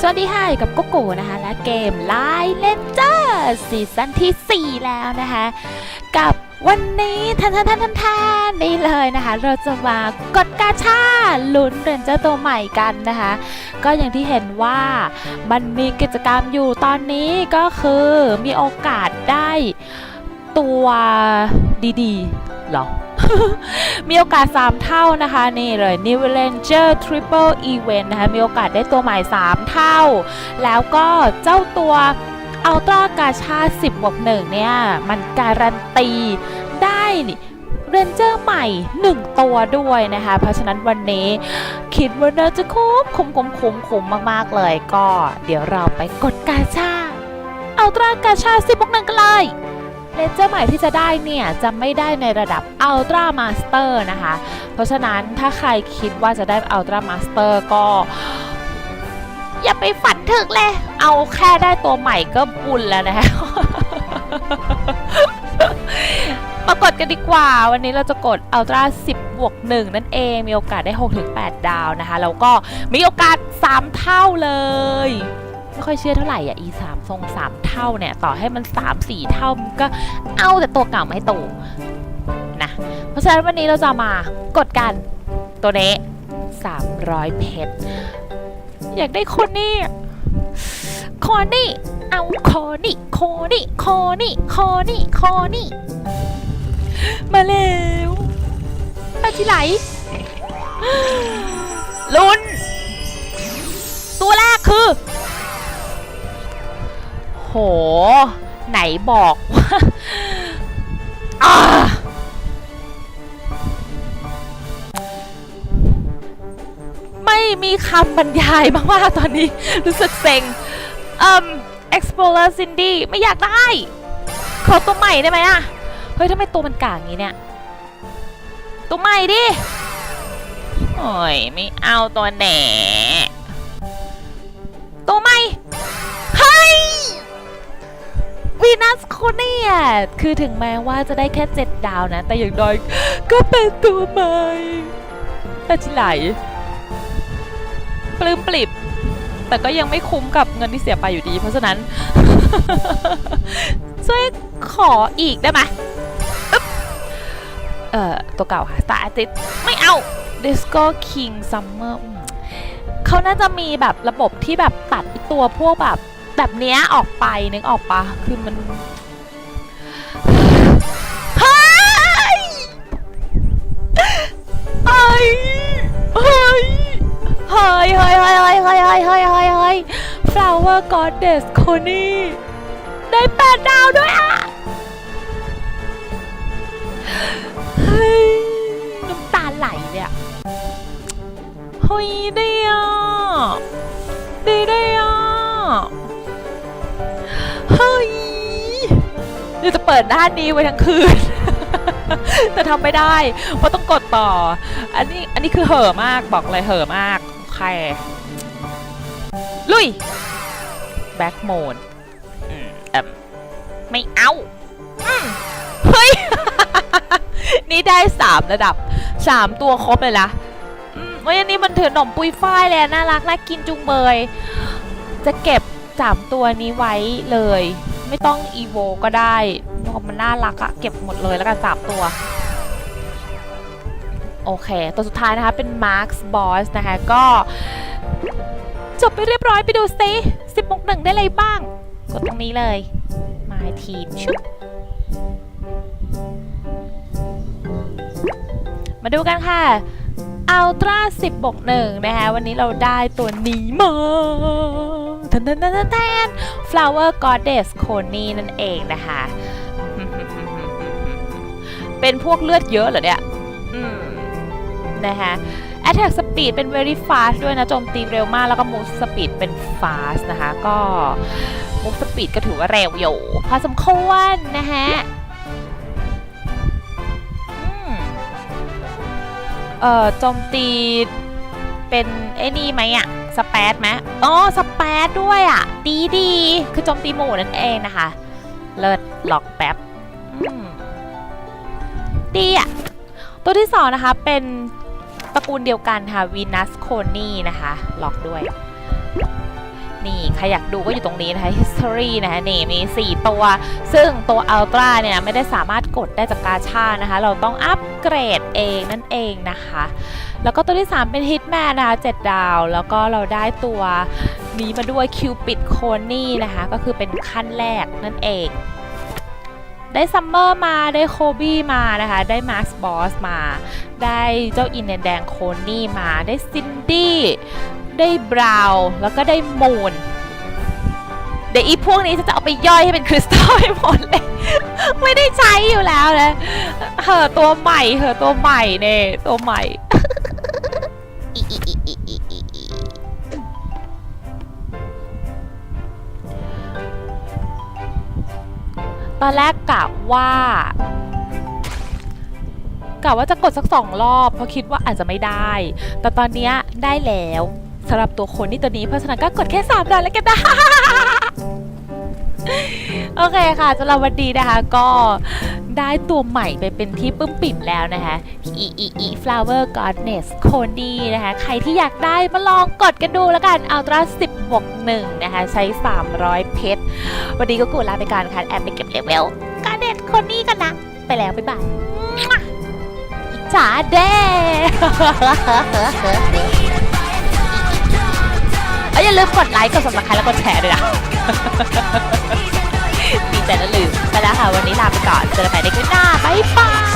สวัสดีค่ะอยู่กับโกโก้นะคะและเกมไลน์เลนเจอร์ซีซั่นที่ 4 แล้วนะคะ กับวันนี้ทันทันทันทันทันนี่เลยนะคะ เราจะมากดกาชาลุ้นเรนเจอร์ตัวใหม่กันนะคะ ก็อย่างที่เห็นว่ามันมีกิจกรรมอยู่ตอนนี้ก็คือมีโอกาสได้ตัวดีๆหรอ มีโอกาส 3 เท่านะคะ นี่เลย New Ranger Triple Event นะคะ มีโอกาสได้ตัวใหม่ 3 เท่า แล้วก็เจ้าตัว Ultra กาชา 10บวก1เนี่ย มันการันตีได้เรนเจอร์ใหม่ 1 ตัวด้วยนะคะ เพราะฉะนั้นวันนี้คิดว่าน่าจะคุ้มคุ้มคุ้มคุ้มคุ้มมาก ๆ เลยก็เดี๋ยวเราไปกดกาชา Ultra กาชา 10บวก1กันเลย เลนเจอร์ใหม่ที่จะได้เนี่ย จะไม่ได้ในระดับ Ultra Master นะคะ เพราะฉะนั้นถ้าใครคิดว่าจะได้ Ultra Master ก็ อย่าไปฝันถึกเลย เอาแค่ได้ตัวใหม่ก็บุญแล้วนะคะมากดกันดีกว่า วันนี้เราจะกด Ultra 10 บวก 1 นั่นเอง มีโอกาสได้ 6-8 ดาวนะคะ แล้วก็มีโอกาส 3 เท่าเลย ไม่ค่อยเชื่อเท่าไหร่อะอีสามทรงสามเท่าเนี่ย ต่อให้มันสามสี่เท่ามันก็เอาแต่ตัวเก่ามาให้ตูนะเพราะฉะนั้นวันนี้เราจะมากดกันตัวนี้300เพชรอยากได้คนนี้คอนี่เอาคอนี่คอนี่คอนี่คอนี่คอนี่ มาแล้วอาจิไหลลุ้นตัวแรก โห ไหนบอกว่าไม่มีคำบรรยายมากๆตอนนี้ รู้สึกเซ็งเอ่ม Explorer Cindy ไม่อยากได้ ขอตัวใหม่ได้ไหมอะเฮ้ยทำไมตัวมันกางอย่างนี้เนี่ย ตัวใหม่ดิ โอ้ย ไม่เอาตัวแหน วีนัสโคเนียคือถึงแม้ว่าจะได้แค่7ดาวนะ แต่อย่างน้อยก็เป็นตัวใหม่อาจิไหลปลื้มปลิบ แต่ก็ยังไม่คุ้มกับเงินที่เสียไปอยู่ดี เพราะฉะนั้น ช่วยขออีกได้ไหมเอ่อ ตัวเก่าค่ะ Star Artist ไม่เอา Disco King Summer อืมเขาน่าจะมีแบบระบบที่แบบตัดตัวพวกแบบ แบบเนี้ยออกไปนึกออกปะคือมันเฮ้ยเฮ้ยเฮ้ยเฮ้ยเฮ้ยเฮ้ยเฮ้ยเฮ้ยเฮ้ยเฮ้ยเฮ้ยเฮ้ย flower goddess คนนี้ได้แปดดาวด้วยอะ เดี๋ยวจะเปิดด้านนี้ไว้ทั้งคืน แต่ทำไม่ได้ เพราะต้องกดต่อ อันนี้อันนี้คือเห่อะมากบอกเลยเห่อะมากโอเคลุยแบ็กโหมดอืมเอ็มไม่เอาอืมเฮ้ย นี่ได้สามระดับสามตัวครบเลยละอืมเฮ้ยอันนี้มันถือหนมปุยฝ้ายเลยน่ารักน่ากินจุงเบย จะเก็บสามตัวนี้ไว้เลย ไม่ต้องอีโวก็ได้เพราะมันน่ารักอะเก็บหมดเลยแล้วกันสามตัว โอเค ตัวสุดท้ายนะคะ เป็น Marks Boss นะคะ ก็ จบไปเรียบร้อยไปดูซิ10บวกหนึ่งได้อะไรบ้าง กดตรงนี้เลย My Team ชุบมาดูกันค่ะอัลตร้า10บวก1นะคะ วันนี้เราได้ตัวนี้มา นแทนแทนแทน Flower Goddess Coney นั่นเองนะคะ เป็นพวกเลือดเยอะเหรอเนี่ยนะคะ Attack Speed เป็น very fast ด้วยนะ โจมตีเร็วมาก แล้วก็ Move Speed เป็น fast นะคะ ก็ Move Speed ก็ถือว่าเร็วอยู่พอสมควรนะฮะเอ่อโจมตีเป็นไอ้นี่ไหมอะ สเปซไหมอ๋อสเปซด้วยอะ ดีดีคือโจมตีหมู่นั่นเองนะคะ เลิศล็อกแป๊บดีอะ ตัวที่สองนะคะเป็นตระกูลเดียวกันค่ะวีนัสโคนี่นะคะล็อกด้วย นี่ใครอยากดูก็อยู่ตรงนี้นะคะ history นะคะนี่มี 4 ตัว ซึ่งตัว ultra เนี่ยไม่ได้สามารถกดได้จากกาชานะคะ เราต้องอัปเกรดเองนั่นเองนะคะ แล้วก็ตัวที่ 3 เป็น hitman นะคะ7ดาว แล้วก็เราได้ตัวนี้มาด้วย cupid c o n y นะคะ ก็คือเป็นขั้นแรกนั่นเอง ได้ซัมเมอร์มาได้โคบี้มานะคะ ได้มาร์คบอสมา ได้เจ้าอินเดียนแดงโคนี่มาได้ซินดี้ ได้บราวน์แล้วก็ได้มูนเดี๋ยวอีพวกนี้จะเอาไปย่อยให้เป็นคริสตัลให้หมดเลย ไม่ได้ใช้อยู่แล้วนะเหอตัวใหม่เหอตัวใหม่เนี่ยตัวใหม่ตอนแรกกะว่ากะว่าจะกดสักสองรอบเพราะคิดว่าอาจจะไม่ได้ แต่ตอนนี้ได้แล้ว สำหรับตัวคนที่ตัวนี้เพราะฉะนั้นก็กดแค่3ดอลแล้วกันนะ โอเคค่ะสำหรับวันนี้นะคะ ก็ได้ตัวใหม่ไปเป็นที่ปึ้มปิ่มแล้วนะคะ e e e flower goddess c o n y นะคะ ใครที่อยากได้มาลองกดกันดูแล้วกัน ultra 10บวก1นะคะ ใช้ 300 เพชร วันนี้ก็กูลาไปก่อนค่ะ แอบไปเก็บเลเวล goddess c o n y กันนะ ไปแล้ว บ๊ายบายอิจฉาเด้ ลืมกดไลค์ กดสมัครแล้วกดแชร์ด้วยนะดีใจแล้วลืมไปแล้วค่ะ วันนี้ลาไปก่อน เจอกันใหม่ในคลิปหน้า บ๊ายบาย